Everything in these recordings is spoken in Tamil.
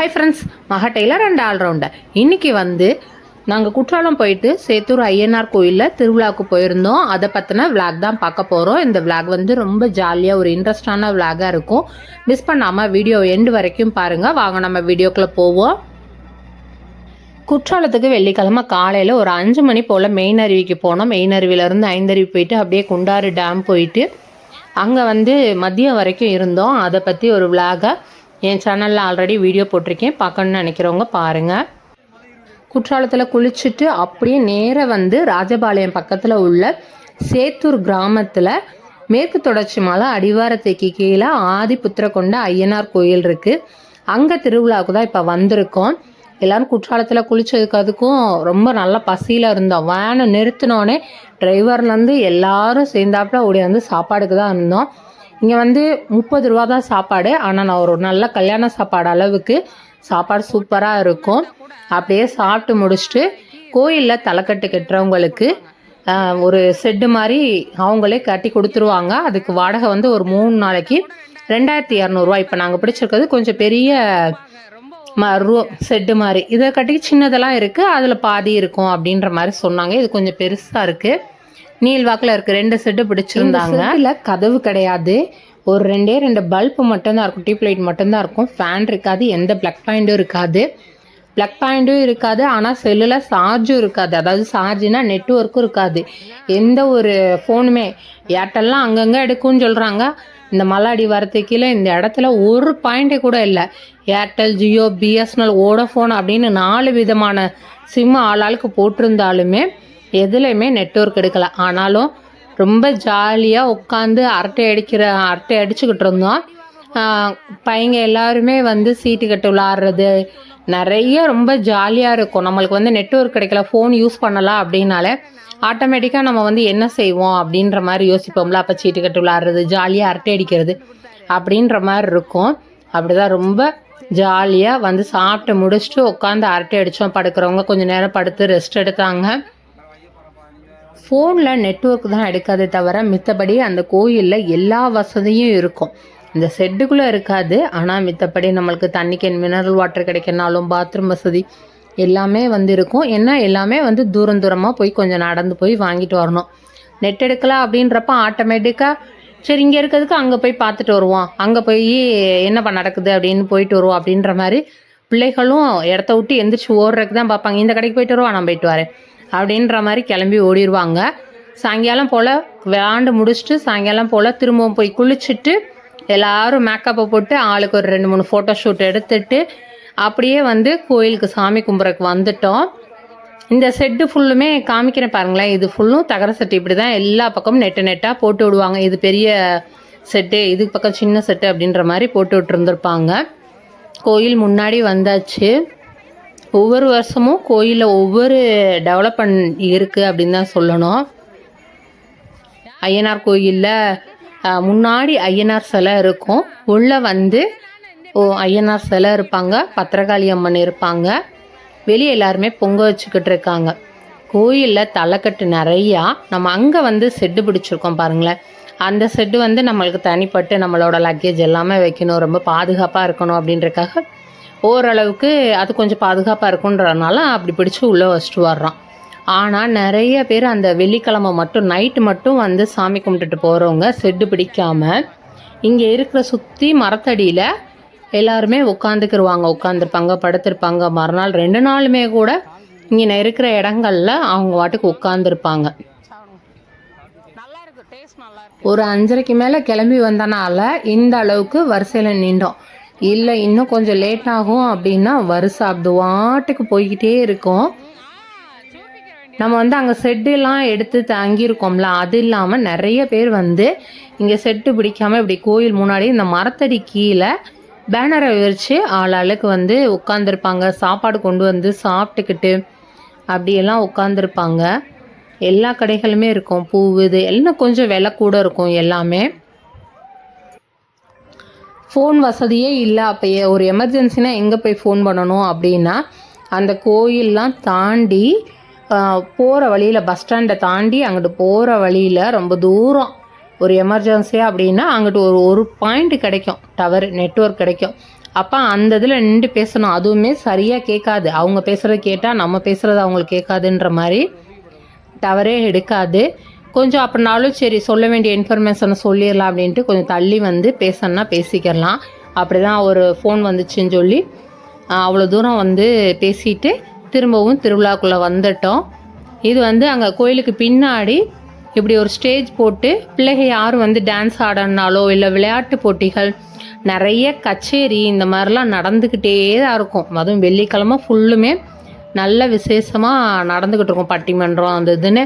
Hi friends Maha tailor and allrounder இன்றைக்கி வந்து நாங்கள் குற்றாலம் போயிட்டு சேத்தூர் ஐயனார் கோயிலில் திருவிழாவுக்கு போயிருந்தோம். அதை பற்றின விளாக் தான் பார்க்க போகிறோம் இந்த விளாக் வந்து ரொம்ப ஜாலியாக ஒரு இன்ட்ரெஸ்டான விளாகாக இருக்கும். மிஸ் பண்ணாமல் வீடியோ எண்டு வரைக்கும் பாருங்கள் வாங்க நம்ம வீடியோக்குள்ளே போவோம். குற்றாலத்துக்கு வெள்ளிக்கிழமை காலையில் ஒரு அஞ்சு மணி போல் மெயின் அருவிக்கு போனோம். மெயின் அருவியிலேருந்து ஐந்தருவி போயிட்டு அப்படியே குண்டாறு டேம் போயிட்டு அங்கே வந்து மதியம் வரைக்கும் இருந்தோம். அதை பற்றி ஒரு விளாகை என் சேனலில் ஆல்ரெடி வீடியோ போட்டிருக்கேன். பார்க்கணுன்னு நினைக்கிறவங்க பாருங்கள் குற்றாலத்தில் குளிச்சுட்டு அப்படியே நேராக வந்து ராஜபாளையம் பக்கத்தில் உள்ள சேத்தூர் கிராமத்தில் மேற்கு தொடர்ச்சி மலை அடிவாரத்துக்கு கீழே ஆதிபுத்திர கொண்ட ஐயனார் கோயில் இருக்குது அங்கே திருவிழாவுக்கு தான் இப்போ வந்திருக்கோம். எல்லோரும் குற்றாலத்தில் குளிச்சதுக்கு அதுக்கும் ரொம்ப நல்ல பசியில் இருந்தோம். வேனை நிறுத்தினோடனே டிரைவர்லேருந்து எல்லாரும் சேர்ந்தாப்புல ஓடி வந்து சாப்பாடுக்கு தான் இருந்தோம். இங்கே வந்து முப்பது ரூபா தான் சாப்பாடு. ஆனால் நான் ஒரு நல்ல கல்யாண சாப்பாடு அளவுக்கு சாப்பாடு சூப்பராக இருக்கும். அப்படியே சாப்பிட்டு முடிச்சுட்டு கோயிலில் தலைக்கட்டு கட்டுறவங்களுக்கு ஒரு செட்டு மாதிரி அவங்களே கட்டி கொடுத்துருவாங்க. அதுக்கு வாடகை வந்து ஒரு மூணு நாளைக்கு ரெண்டாயிரத்தி இரநூறுவா இப்போ நாங்கள் பிடிச்சிருக்கிறது கொஞ்சம் பெரிய ம ரூ செட்டு மாதிரி. இதை கட்டி சின்னதெல்லாம் இருக்குது அதில் பாதி இருக்கும் அப்படின்ற மாதிரி சொன்னாங்க. இது கொஞ்சம் பெருசாக இருக்குது நீள்வாக்கில் இருக்குது ரெண்டு செட்டு பிடிச்சிருந்தாங்க. இல்லை கதவு கிடையாது. ஒரு ரெண்டே ரெண்டு பல்பு மட்டும்தான் இருக்கும். டியூப் லைட் மட்டும்தான் இருக்கும். ஃபேன் இருக்காது. எந்த ப்ளக் பாயிண்ட்டும் இருக்காது. ப்ளக் பாயிண்ட்டும் இருக்காது. ஆனால் செல்லில் சார்ஜும் இருக்காது. அதாவது சார்ஜுனா நெட்ஒர்க்கும் இருக்காது. எந்த ஒரு ஃபோனுமே ஏர்டெல்லாம் அங்கங்கே எடுக்கும்னு சொல்கிறாங்க இந்த மலாடி வரத்துக்கு கீழே இந்த இடத்துல ஒரு பாயிண்டே கூட இல்லை. ஏர்டெல் ஜியோ பிஎஸ்என்எல் ஓடோஃபோன் அப்படின்னு நாலு விதமான சிம்மு ஆளாளுக்கு போட்டிருந்தாலுமே எதுலையுமே நெட்ஒர்க் எடுக்கல. ஆனாலும் ரொம்ப ஜாலியாக உட்காந்து அரட்டை அடிக்கிற அரட்டை அடிச்சுக்கிட்டு இருந்தோம். பையங்க எல்லாருமே வந்து சீட்டு கட்டு விளாட்றது நிறைய ரொம்ப ஜாலியாக இருக்கும். நம்மளுக்கு வந்து நெட்ஒர்க் கிடைக்கல ஃபோன் யூஸ் பண்ணலாம் அப்படின்னாலே ஆட்டோமேட்டிக்காக நம்ம வந்து என்ன செய்வோம் அப்படின்ற மாதிரி யோசிப்போம்ல. அப்போ சீட்டு கட்டு விளாட்றது ஜாலியாக அரட்டை அடிக்கிறது அப்படின்ற மாதிரி இருக்கும். அப்படிதான் ரொம்ப ஜாலியாக வந்து சாப்பிட்டு முடிச்சுட்டு உட்காந்து அரட்டை அடித்தோம் படுக்கிறவங்க கொஞ்சம் நேரம் படுத்து ரெஸ்ட் எடுத்தாங்க. ஃபோனில் நெட்ஒர்க் தான் எடுக்காதே தவிர மித்தபடி அந்த கோயிலில் எல்லா வசதியும் இருக்கும். இந்த செட்டுக்குள்ளே இருக்காது. ஆனால் மித்தபடி நம்மளுக்கு தண்ணிக்கு மினரல் வாட்டர் கிடைக்கனாலும் பாத்ரூம் வசதி எல்லாமே வந்து இருக்கும். ஏன்னா எல்லாமே வந்து தூரம் தூரமாக போய் கொஞ்சம் நடந்து போய் வாங்கிட்டு வரணும். நெட் எடுக்கலாம் அப்படின்றப்ப ஆட்டோமேட்டிக்காக சரி இங்கே இருக்கிறதுக்கு அங்கே போய் பார்த்துட்டு வருவோம். அங்கே போய் என்னப்பா நடக்குது அப்படின்னு போயிட்டு வருவோம் அப்படின்ற மாதிரி பிள்ளைகளும் இடத்த விட்டு எந்திரிச்சு ஓடுறதுக்கு தான் பார்ப்பாங்க. இந்த கடைக்கு போயிட்டு வருவா நான் போயிட்டு வரேன். அப்படின்ற மாதிரி கிளம்பி ஓடிடுவாங்க சாயங்காலம் போல் விளாண்டு முடிச்சுட்டு சாயங்காலம் போல் திரும்பவும் போய் குளிச்சுட்டு எல்லாரும் மேக்கப்பை போட்டு ஆளுக்கு ஒரு ரெண்டு மூணு ஃபோட்டோ ஷூட் எடுத்துட்டு அப்படியே வந்து கோயிலுக்கு சாமி கும்பிட்றதுக்கு வந்துட்டோம். இந்த செட்டு ஃபுல்லுமே காமிக்கிறேன் பாருங்களேன். இது ஃபுல்லும் தகர செட்டு இப்படி தான் எல்லா பக்கமும் நெட்டு நெட்டாக போட்டு விடுவாங்க. இது பெரிய செட்டு இது பக்கம் சின்ன செட்டு அப்படின்ற மாதிரி போட்டு விட்டுருந்துருப்பாங்க. கோயில் முன்னாடி வந்தாச்சு. ஒவ்வொரு வருஷமும் கோயிலில் ஒவ்வொரு டெவலப்மெண்ட் இருக்குது அப்படின்னு தான் சொல்லணும். ஐயனார் கோயிலில் முன்னாடி ஐயனார் சிலை இருக்கும். உள்ளே வந்து ஓ ஐயனார் சிலை இருப்பாங்க பத்திரகாளி அம்மன் இருப்பாங்க. வெளியே எல்லாருமே பொங்க வச்சுக்கிட்டு இருக்காங்க. கோயிலில் தலைக்கட்டு நிறையா. நம்ம அங்கே வந்து செட்டு பிடிச்சிருக்கோம் பாருங்களேன். அந்த செட்டு வந்து நம்மளுக்கு தனிப்பட்டு நம்மளோட லக்கேஜ் எல்லாமே வைக்கணும். ரொம்ப பாதுகாப்பாக இருக்கணும் அப்படின்றக்காக ஓரளவுக்கு அது கொஞ்சம் பாதுகாப்பாக இருக்குன்றனால அப்படி பிடிச்சி உள்ளே வச்சுட்டு வர்றோம் ஆனால் நிறைய பேர் அந்த வெள்ளிக்கிழமை மட்டும் நைட்டு மட்டும் வந்து சாமி கும்பிட்டுட்டு போகிறவங்க செட்டு பிடிக்காம இங்கே இருக்கிற சுற்றி மரத்தடியில் எல்லாருமே உட்காந்துக்கிருவாங்க உட்காந்துருப்பாங்க படுத்திருப்பாங்க. மறுநாள் ரெண்டு நாளுமே கூட இங்கே இருக்கிற இடங்கள்ல அவங்க வாட்டுக்கு உட்காந்துருப்பாங்க ஒரு அஞ்சரைக்கு மேலே கிளம்பி வந்தனால இந்த அளவுக்கு வரிசையில் நின்றோம். இல்லை இன்னும் கொஞ்சம் லேட் ஆகும் அப்படின்னா வருஷம் அப்படி வாட்டுக்கு போய்கிட்டே இருக்கும். நம்ம வந்து அங்கே செட்டுலாம் எடுத்து தங்கியிருக்கோம்ல அது இல்லாமல் நிறைய பேர் வந்து இங்கே செட்டு பிடிக்காமல் இப்படி கோயில் முன்னாடி இந்த மரத்தடி கீழே பேனரை விரித்து ஆளாளுக்கு வந்து உட்காந்துருப்பாங்க சாப்பாடு கொண்டு வந்து சாப்பிட்டுக்கிட்டு அப்படியெல்லாம் உட்காந்துருப்பாங்க எல்லா கடைகளுமே இருக்கும். பூவு இது எல்லாம் கொஞ்சம் விலை கூட இருக்கும் எல்லாமே. ஃபோன் வசதியே இல்லை. அப்போ ஒரு எமர்ஜென்சினா எங்கே போய் ஃபோன் பண்ணணும் அப்படின்னா அந்த கோயிலெலாம் தாண்டி போகிற வழியில் பஸ் ஸ்டாண்டை தாண்டி அங்கிட்டு போகிற வழியில் ரொம்ப தூரம். ஒரு எமர்ஜென்சியாக அப்படின்னா அங்கிட்டு ஒரு ஒரு பாயிண்ட் கிடைக்கும். டவர் நெட்ஒர்க் கிடைக்கும். அப்போ அந்த இதில் நின்று பேசணும். அதுவுமே சரியாக கேட்காது. அவங்க பேசுகிறத கேட்டால் நம்ம பேசுகிறது அவங்களுக்கு கேட்காதுன்ற மாதிரி டவரே எடுக்காது. கொஞ்சம் அப்படினாலும் சரி சொல்ல வேண்டிய இன்ஃபர்மேஷனை சொல்லிடலாம் அப்படின்ட்டு கொஞ்சம் தள்ளி வந்து பேசணுன்னா பேசிக்கிறலாம் அப்படி தான் ஒரு ஃபோன் வந்துச்சுன்னு சொல்லி அவ்வளோ தூரம் வந்து பேசிட்டு திரும்பவும் திருவிழாக்குள்ளே வந்துட்டோம். இது வந்து அங்கே கோயிலுக்கு பின்னாடி இப்படி ஒரு ஸ்டேஜ் போட்டு பிள்ளைங்க யாரும் வந்து டான்ஸ் ஆடனாலோ இல்லை விளையாட்டு போட்டிகள் நிறைய கச்சேரி இந்த மாதிரிலாம் நடந்துக்கிட்டே தான் இருக்கும். அதுவும் வெள்ளிக்கிழமை ஃபுல்லுமே நல்ல விசேஷமாக நடந்துக்கிட்டு இருக்கும். பட்டிமன்றம் அந்த இதுன்னு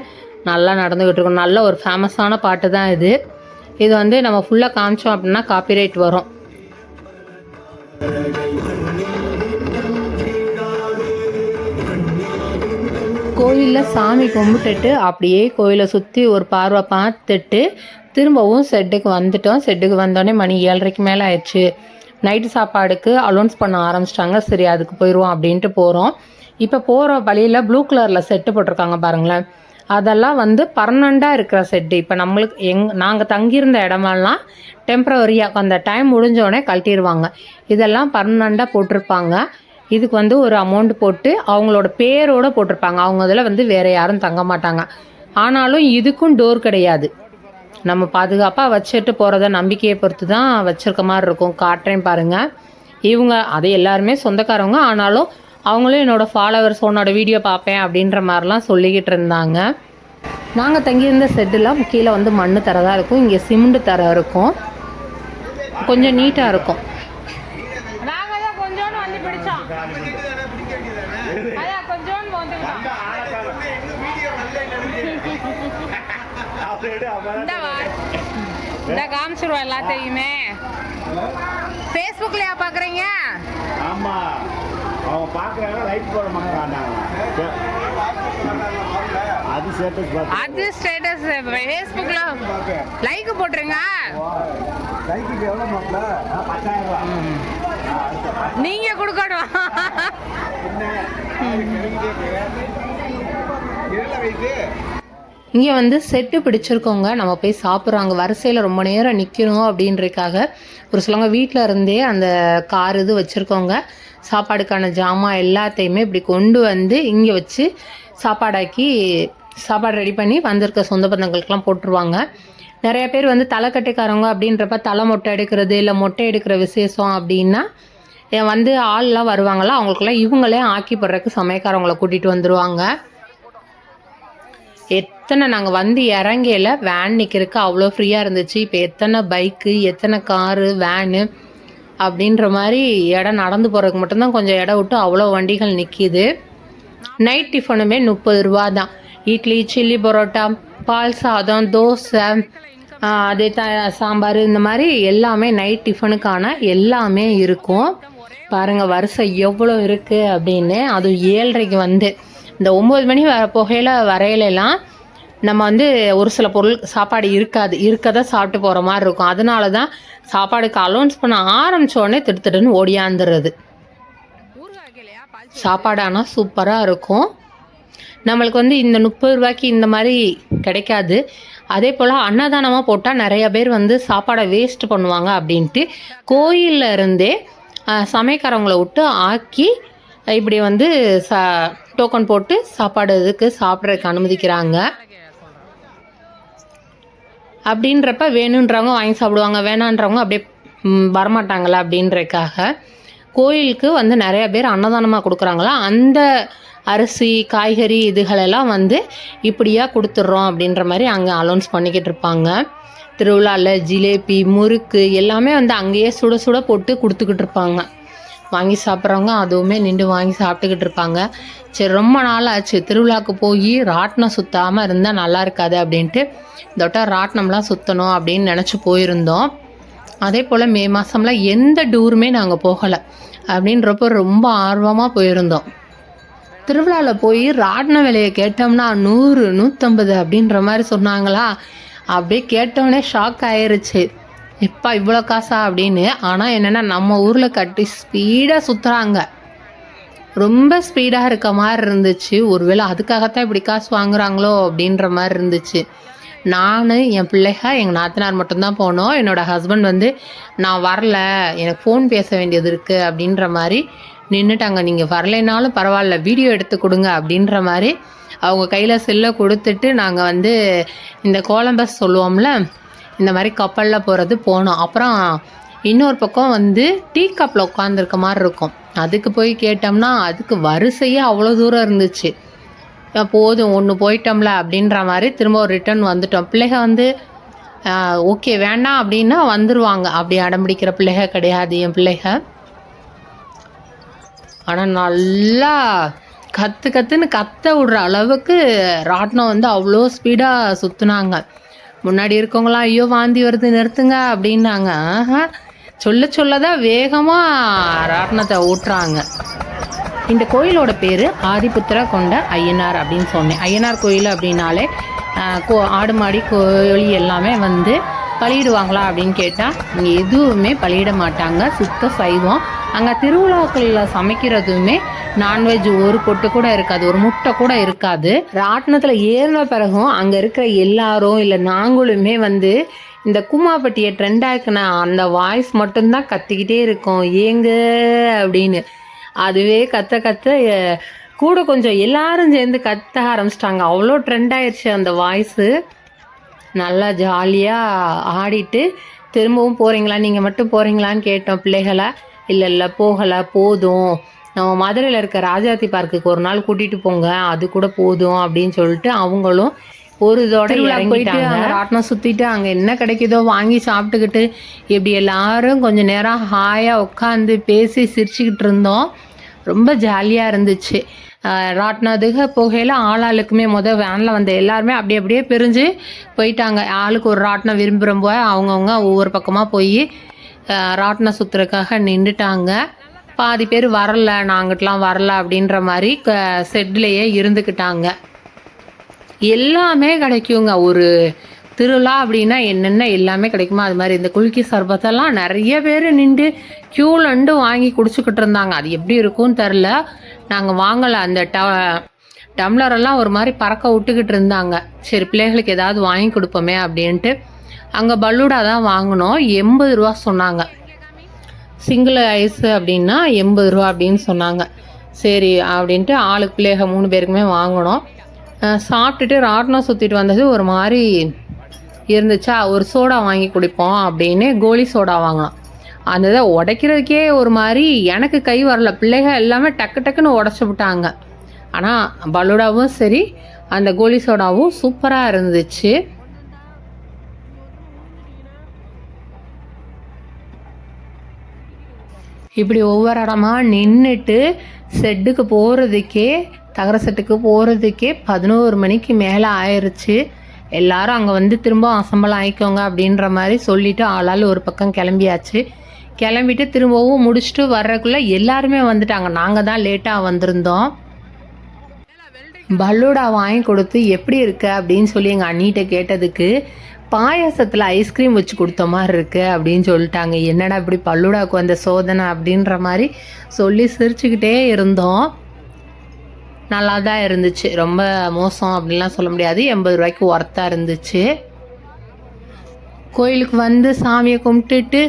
நல்லா நடந்துக்கிட்டு இருக்கும். நல்ல ஒரு ஃபேமஸான பாட்டு தான் இது. இது வந்து நம்ம ஃபுல்லாக காமிச்சோம் அப்படின்னா காப்பிரைட் வரும். கோயிலில் சாமி கும்பிட்டுட்டு அப்படியே கோயிலை சுற்றி ஒரு பார்வை பார்த்துட்டு திரும்பவும் செட்டுக்கு வந்துட்டோம். செட்டுக்கு வந்தோடனே மணி ஏழரைக்கு மேலே ஆயிடுச்சு. நைட்டு சாப்பாடுக்கு அலௌன்ஸ் பண்ண ஆரம்பிச்சிட்டாங்க. சரி அதுக்கு போயிடுவோம் அப்படின்ட்டு போகிறோம் இப்போ போகிற வழியில் ப்ளூ கலரில் செட்டு போட்டிருக்காங்க பாருங்களேன். அதெல்லாம் வந்து பர்மனண்ட்டாக இருக்கிற செட்டு இப்போ நம்மளுக்கு எங் நாங்கள் தங்கியிருந்த இடமெல்லாம் டெம்ப்ரவரியாக அந்த டைம் முடிஞ்சோடனே கழட்டிடுவாங்க இதெல்லாம் பர்மனண்ட்டாக போட்டிருப்பாங்க. இதுக்கு வந்து ஒரு அமௌண்ட் போட்டு அவங்களோட பேரோடு போட்டிருப்பாங்க. அவங்க இதில் வந்து வேறு யாரும் தங்க மாட்டாங்க. ஆனாலும் இதுக்கும் டோர் கிடையாது. நம்ம பாதுகாப்பாக வச்சுட்டு போகிறத நம்பிக்கையை பொறுத்து தான் வச்சுருக்க மாதிரி இருக்கும். காட்டுறேன் பாருங்கள் இவங்க அது எல்லாருமே சொந்தக்காரவங்க. ஆனாலும் அவங்களும் என்னோடய ஃபாலோவர்ஸ் உன்னோட வீடியோ பார்ப்பேன் அப்படின்ற மாதிரிலாம் சொல்லிக்கிட்டு இருந்தாங்க. நாங்கள் தங்கியிருந்த செட்டில் கீழே வந்து மண் தர தான் இருக்கும். இங்கே சிமெண்ட் தர இருக்கும். கொஞ்சம் நீட்டாக இருக்கும். இந்த காமிச்சிருவோம் எல்லாத்தையுமே. ஃபேஸ்புக்லயா பார்க்குறீங்க ஆமா. அவங்க பார்க்குறாங்க லைட் போட மாட்டாங்க அது ஸ்டேட்டஸ் பார்த்து. அது ஸ்டேட்டஸ் ஃபேஸ்புக்ல லைக் போட்டுருங்க. லைட்டுக்கு எவ்வளோ மாப்பிள? பத்தாயிரம். ரூபா நீங்க கொடுக்கணும் இங்கே வந்து செட்டு பிடிச்சிருக்கவங்க நம்ம போய் சாப்பிட்றாங்க. வரிசையில் ரொம்ப நேரம் நிற்கணும் அப்படின்றதுக்காக ஒரு சிலவங்க வீட்டில் இருந்தே அந்த கார் இது வச்சுருக்கவங்க. சாப்பாடுக்கான ஜாமான் எல்லாத்தையுமே இப்படி கொண்டு வந்து இங்கே வச்சு சாப்பாடாக்கி சாப்பாடு ரெடி பண்ணி வந்திருக்க சொந்த பந்தங்களுக்கெல்லாம் போட்டுருவாங்க. நிறைய பேர் வந்து தலைக்கட்டைக்காரவங்க அப்படின்றப்ப தலை மொட்டை எடுக்கிறது இல்லை மொட்டை எடுக்கிற விசேஷம் அப்படின்னா ஏன் வந்து ஆள்லாம் வருவாங்களா அவங்களுக்கெல்லாம் இவங்களே ஆக்கி போடுறதுக்கு சமயக்காரவங்களை கூட்டிகிட்டு வந்துடுவாங்க எத்தனை நாங்கள் வந்து இறங்கையில் வேன் நிற்கிறதுக்கு அவ்வளோ ஃப்ரீயாக இருந்துச்சு. இப்போ எத்தனை பைக்கு எத்தனை காரு வேனு அப்படின்ற மாதிரி இடம் நடந்து போகிறதுக்கு மட்டும்தான் கொஞ்சம் இடம் விட்டு அவ்வளோ வண்டிகள் நிற்கிது நைட் டிஃபனுமே முப்பது ரூபா தான் இட்லி சில்லி பரோட்டா பால் சாதம் தோசை அதே த சாம்பார் இந்த மாதிரி எல்லாமே நைட் டிஃபனுக்கான எல்லாமே இருக்கும். பாருங்கள் வரிசை எவ்வளோ இருக்குது அப்படின்னு. அது ஏழரைக்கு வந்து. இந்த ஒம்பது மணி வர புகையில் வரையிலலாம் நம்ம வந்து ஒரு சில பொருள் சாப்பாடு இருக்காது இருக்கதை சாப்பிட்டு போகிற மாதிரி இருக்கும். அதனால தான் சாப்பாடுக்கு அலௌன்ஸ் பண்ண ஆரம்பித்தோடனே திட்டு திட்டுன்னு ஓடியாந்துடுறது சாப்பாடு ஆனால் சூப்பராக இருக்கும். நம்மளுக்கு வந்து இந்த முப்பது ரூபாய்க்கு இந்த மாதிரி கிடைக்காது. அதே போல் அன்னதானமாக போட்டால் நிறைய பேர் வந்து சாப்பாடை வேஸ்ட் பண்ணுவாங்க அப்படின்ட்டு கோயிலில் இருந்தே ஆஹ், விட்டு ஆக்கி இப்படி வந்து ச டோக்கன் போட்டு சாப்பாடு இதுக்கு சாப்பிட்றதுக்கு அனுமதிக்கிறாங்க. அப்படின்றப்ப வேணுன்றவங்க வாங்கி சாப்பிடுவாங்க. வேணான்றவங்க அப்படியே வரமாட்டாங்களா அப்படின்றதுக்காக கோயிலுக்கு வந்து நிறைய பேர் அன்னதானமாக கொடுக்குறாங்களா? அந்த அரிசி காய்கறி இதுகளெல்லாம் வந்து இப்படியா கொடுத்துட்றோம் அப்படின்ற மாதிரி அங்கே அலௌன்ஸ் பண்ணிக்கிட்டு இருப்பாங்க. திருவிழாவில் ஜிலேபி முறுக்கு எல்லாமே வந்து அங்கேயே சுட சுட போட்டு கொடுத்துக்கிட்டு இருப்பாங்க. வாங்கி சாப்பிட்றவங்க அதுவுமே நின்று வாங்கி சாப்பிட்டுக்கிட்டு இருப்பாங்க. சரி ரொம்ப நாள் ஆச்சு திருவிழாக்கு போய் ராட்டினம் சுற்றாமல் இருந்தால் நல்லா இருக்காது அப்படின்ட்டு தொட்டா ராட்டினம்லாம் சுற்றணும் அப்படின்னு நினச்சி போயிருந்தோம். அதே போல் மே மாதம்லாம் எந்த டூருமே நாங்கள் போகலை அப்படின்றப்போ ரொம்ப ஆர்வமாக போயிருந்தோம். திருவிழாவில் போய் ராட்டின விலையை கேட்டோம்னா நூறு நூற்றம்பது அப்படின்ற மாதிரி சொன்னாங்களா? அப்படியே கேட்டோடனே ஷாக் ஆயிருச்சு. எப்பா இவ்வளோ காசா அப்படின்னு? ஆனால் என்னென்னா நம்ம ஊரில் கட்டி ஸ்பீடாக சுற்றுறாங்க ரொம்ப ஸ்பீடாக இருக்க மாதிரி இருந்துச்சு. ஒருவேளை அதுக்காகத்தான் இப்படி காசு வாங்குறாங்களோ அப்படின்ற மாதிரி இருந்துச்சு. நான் என் பிள்ளைக எங்கள் நாத்தனார் மட்டும்தான் போனோம். என்னோடய ஹஸ்பண்ட் வந்து நான் வரல. எனக்கு ஃபோன் பேச வேண்டியது இருக்குது அப்படின்ற மாதிரி நின்றுட்டாங்க நீங்கள் வரலைனாலும் பரவாயில்ல. வீடியோ எடுத்து கொடுங்க. அப்படின்ற மாதிரி அவங்க கையில் செல்லை கொடுத்துட்டு நாங்கள் வந்து இந்த கோலம்பஸ் சொல்லுவோம்ல இந்த மாதிரி கப்பலில் போகிறது போனோம். அப்புறம் இன்னொரு பக்கம் வந்து டீ கப்பில் உட்காந்துருக்க மாதிரி இருக்கும். அதுக்கு போய் கேட்டோம்னா அதுக்கு வரிசையே அவ்வளோ தூரம் இருந்துச்சு. போதும் ஒன்று போயிட்டோம்ல அப்படின்ற மாதிரி திரும்ப ஒரு ரிட்டர்ன் வந்துட்டோம். பிள்ளைக வந்து ஓகே வேண்டாம் அப்படின்னா வந்துடுவாங்க அப்படி அடம்பிடிக்கிற பிள்ளைக கிடையாது என் பிள்ளைக. ஆனால் நல்லா கற்று கற்றுன்னு கத்த விடுற அளவுக்கு ராட்டினம் வந்து அவ்வளோ ஸ்பீடாக சுற்றுனாங்க முன்னாடி இருக்கவங்களாம் ஐயோ வாந்தி வருது நிறுத்துங்க அப்படின்னாங்க. ஆஹா, சொல்ல சொல்ல தான் வேகமாக ராட்டினத்தை ஊட்டுறாங்க. இந்த கோயிலோட பேர் ஆதிபுத்திர கொண்ட ஐயனார் அப்படின்னு சொன்னேன். ஐயனார் கோயில் அப்படின்னாலே கோ ஆடு மாடி கோழி எல்லாமே வந்து பலியிடுவாங்களா அப்படின்னு கேட்டால் இங்கே எதுவுமே பலியிட மாட்டாங்க. சுத்த சைவம். அங்கே திருவிழாக்களில் சமைக்கிறதுமே நான்வெஜ் ஒரு பொட்டு கூட இருக்காது ஒரு முட்டை கூட இருக்காது. ராட்டினத்தில் ஏறின பிறகும் அங்கே இருக்கிற எல்லாரும் இல்லை நாங்களுமே வந்து இந்த கூமாப்பட்டியை ட்ரெண்ட் ஆக்குன அந்த வாய்ஸ் மட்டும்தான் கத்திக்கிட்டே இருக்கோம். ஏங்க அப்படின்னு. அதுவே கத்த கத்த கூட கொஞ்சம் எல்லாரும் சேர்ந்து கத்த ஆரம்பிச்சிட்டாங்க. அவ்வளோ ட்ரெண்ட் ஆயிடுச்சு அந்த வாய்ஸு நல்லா ஜாலியாக ஆடிட்டு திரும்பவும் போகிறீங்களா நீங்கள் மட்டும் போகிறீங்களான்னு கேட்டோம் பிள்ளைகளை. இல்லை இல்லை போகலை போதும். நம்ம மதுரையில் இருக்க ராஜாத்தி பார்க்குக்கு ஒரு நாள் கூட்டிகிட்டு போங்க அது கூட போதும் அப்படின்னு சொல்லிட்டு அவங்களும் ஒரு இதோட போயிட்டு அங்கே ராட்டினம் சுற்றிட்டு அங்கே என்ன கிடைக்குதோ வாங்கி சாப்பிட்டுக்கிட்டு இப்படி எல்லாரும் கொஞ்சம் நேரம் ஹாயாக உட்காந்து பேசி சிரிச்சுக்கிட்டு இருந்தோம். ரொம்ப ஜாலியாக இருந்துச்சு. ஆஹ் ராட்டினத்துக்கு போகையில் ஆளாளுக்குமே மொதல் வேனில் வந்த எல்லாருமே அப்படி அப்படியே பிரிஞ்சு போயிட்டாங்க. ஆளுக்கு ஒரு ராட்டினம் விரும்புகிறப்போ அவங்கவுங்க ஒவ்வொரு பக்கமாக போய் ராட்டினம் சுற்றுறதுக்காக நின்றுட்டாங்க பாதி பேர் வரல நாங்கிட்டலாம் வரல அப்படின்ற மாதிரி க செட்லேயே இருந்துக்கிட்டாங்க எல்லாமே கிடைக்குங்க. ஒரு திருவிழா அப்படின்னா என்னென்ன எல்லாமே கிடைக்குமோ அது மாதிரி. இந்த குலுக்கி சர்பத்தெல்லாம் நிறைய பேர் நின்று க்யூலண்டு வாங்கி குடிச்சுக்கிட்டு இருந்தாங்க. அது எப்படி இருக்கும்னு தெரில. நாங்கள் வாங்கலை. அந்த ட டம்ளரெல்லாம் ஒரு மாதிரி பறக்க விட்டுக்கிட்டு இருந்தாங்க. சரி பிள்ளைகளுக்கு ஏதாவது வாங்கி கொடுப்போமே அப்படின்ட்டு. அங்கே பல்லூடா தான் வாங்கினோம். எண்பது ரூபா சொன்னாங்க. சிங்கிள் ஐஸு அப்படின்னா எண்பது ரூபா அப்படின்னு சொன்னாங்க. சரி அப்படின்ட்டு ஆளுக்கு பிள்ளைக மூணு பேருக்குமே வாங்கினோம். சாப்பிட்டுட்டு ராட்டினம் சுற்றிட்டு வந்தது ஒரு மாதிரி இருந்துச்சா ஒரு சோடா வாங்கி குடிப்போம் அப்படின்னு கோலி சோடா வாங்கினோம். அந்த இதை உடைக்கிறதுக்கே ஒரு மாதிரி எனக்கு கை வரல. பிள்ளைக எல்லாமே டக்கு டக்குன்னு உடச்சி விட்டாங்க. ஆனால் பலூடாவும் சரி அந்த கோலி சோடாவும் சூப்பராக இருந்துச்சு. இப்படி ஒவ்வொரு இடமா நின்றுட்டு செட்டுக்கு போகிறதுக்கே தகர செட்டுக்கு போகிறதுக்கே பதினோரு மணிக்கு மேலே ஆயிருச்சு. எல்லாரும் அங்கே வந்து திரும்ப அசம்பளம் ஆயிக்கோங்க அப்படின்ற மாதிரி சொல்லிவிட்டு ஆளால் ஒரு பக்கம் கிளம்பியாச்சு. கிளம்பிட்டு திரும்பவும் முடிச்சுட்டு வர்றதுக்குள்ளே எல்லாருமே வந்துட்டாங்க. நாங்கள் தான் லேட்டாக வந்திருந்தோம். பல்லூடா வாங்கி கொடுத்து எப்படி இருக்க அப்படின்னு சொல்லி எங்கள் அண்ணிகிட்ட கேட்டதுக்கு பாயாசத்தில் ஐஸ்கிரீம் வச்சு கொடுத்த மாதிரி இருக்குது அப்படின்னு சொல்லிட்டாங்க. என்னடா இப்படி பல்லுடாக்கு வந்த சோதனை அப்படின்ற மாதிரி சொல்லி சிரிச்சுக்கிட்டே இருந்தோம். நல்லா தான் இருந்துச்சு. ரொம்ப மோசம் அப்படின்லாம் சொல்ல முடியாது. எண்பது ரூபாய்க்கு ஒர்த்தாக இருந்துச்சு. கோயிலுக்கு வந்து சாமியை கும்பிட்டுட்டு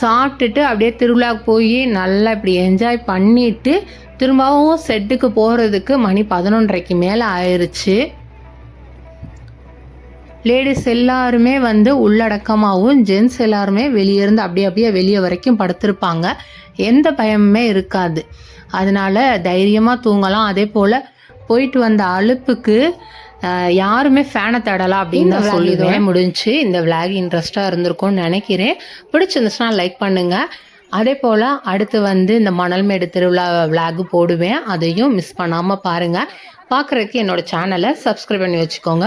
சாப்பிட்டுட்டு அப்படியே திருவிழாவுக்கு போய் நல்லா இப்படி என்ஜாய் பண்ணிவிட்டு திரும்பவும் செட்டுக்கு போகிறதுக்கு மணி பதினொன்றரைக்கு மேலே ஆயிடுச்சு லேடிஸ் எல்லாருமே வந்து உள்ளடக்கமாகவும் ஜென்ஸ் எல்லாருமே வெளியே இருந்து அப்படியே அப்படியே வெளியே வரைக்கும் படுத்திருப்பாங்க. எந்த பயமுமே இருக்காது. அதனால தைரியமாக தூங்கலாம். அதே போல் போயிட்டு வந்த அலுப்புக்கு அஹ், யாருமே ஃபேனை தடலாம் அப்படின்னு தான் சொல்லிடுவேன் முடிஞ்சு இந்த விளாக் இன்ட்ரெஸ்ட்டாக இருந்திருக்கும்னு நினைக்கிறேன். பிடிச்சிருந்துச்சுன்னா லைக் பண்ணுங்கள் அதே போல் அடுத்து வந்து இந்த மணல்மேடு திருவிழா விளாக் போடுவேன். அதையும் மிஸ் பண்ணாமல் பாருங்கள் பார்க்குறதுக்கு என்னோட சேனலை சப்ஸ்கிரைப் பண்ணி வச்சுக்கோங்க.